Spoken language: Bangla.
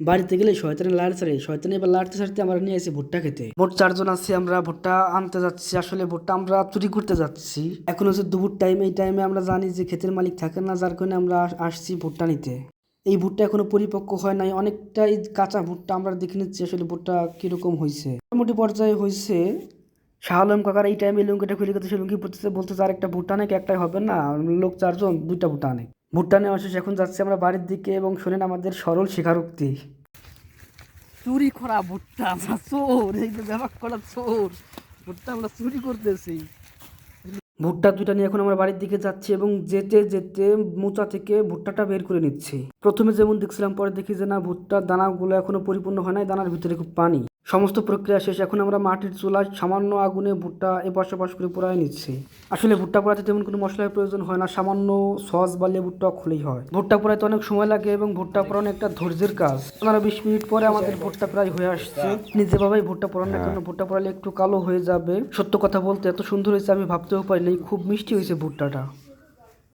বাড়িতে গেলে শয়তানের লাড় ছাড়ে, শয়তানে এবার লাড়তে ছাড়তে আমরা নিয়ে এসে ভুট্টা খেতে। মোট চারজন আছি, আমরা ভুট্টা আনতে যাচ্ছি, আসলে ভুট্টা আমরা চুরি করতে যাচ্ছি। এখন হচ্ছে দুপুর টাইম এই টাইমে আমরা জানি যে ক্ষেতের মালিক থাকে না, যার কারণে আমরা আসছি ভুট্টা নিতে। এই ভুট্টা এখনও পরিপক্ক হয় নাই, অনেকটাই কাঁচা ভুট্টা আমরা দেখে নিচ্ছি আসলে ভুট্টা কীরকম হয়েছে মোটামুটি পর্যায়ে হয়েছে শাহ আলম কাকার এই টাইমে লুঙ্গিটা খুলে গেছে, সে লুঙ্গি পড়তেছে বলতেছে আর একটা ভুট্টা নাকি একটাই হবে না? লোক চারজন দুইটা ভুট্টা আনে। ভুট্টা নেওয়া শেষ এখন যাচ্ছি আমরা বাড়ির দিকে এবং শোনেন আমাদের সরল স্বীকারোক্তি। চুরি করা ভুট্টা আমরা চোর এই যে ব্যবহার করা চোর ভুট্টা আমরা চুরি করতেছি। ভুট্টা দুইটা নিয়ে এখন আমরা বাড়ির দিকে যাচ্ছি এবং যেতে যেতে মোচা থেকে ভুট্টাটা বের করে নিচ্ছি। প্রথমে যেমন দেখছিলাম পরে দেখি যে না ভুট্টার দানাগুলো এখনও পরিপূর্ণ হয় নাই দানার ভিতরে খুব পানি। সমস্ত প্রক্রিয়া শেষ। এখন আমরা মাটির চুলায় সামান্য আগুনে ভুট্টা এ ওপাশ করে পোড়ায় নিচ্ছি। আসলে ভুট্টা পোড়াতে তেমন কোনো মশলার প্রয়োজন হয় না, সামান্য সস বা লেবুর টক হলেই হয়। ভুট্টা পোড়াইতে অনেক সময় লাগে এবং ভুট্টা পোড়ানো একটা ধৈর্যের কাজ। পনেরো বিশ মিনিট পরে আমাদের ভুট্টা প্রায় হয়ে আসছে। নিজে বাবাই ভুট্টা পোড়ানো কেন, ভুট্টা পোড়ালে একটু কালো হয়ে যাবে। সত্য কথা বলতে এত সুন্দর হয়েছে আমি ভাবতেও পারিনি, খুব মিষ্টি হয়েছে ভুট্টাটা।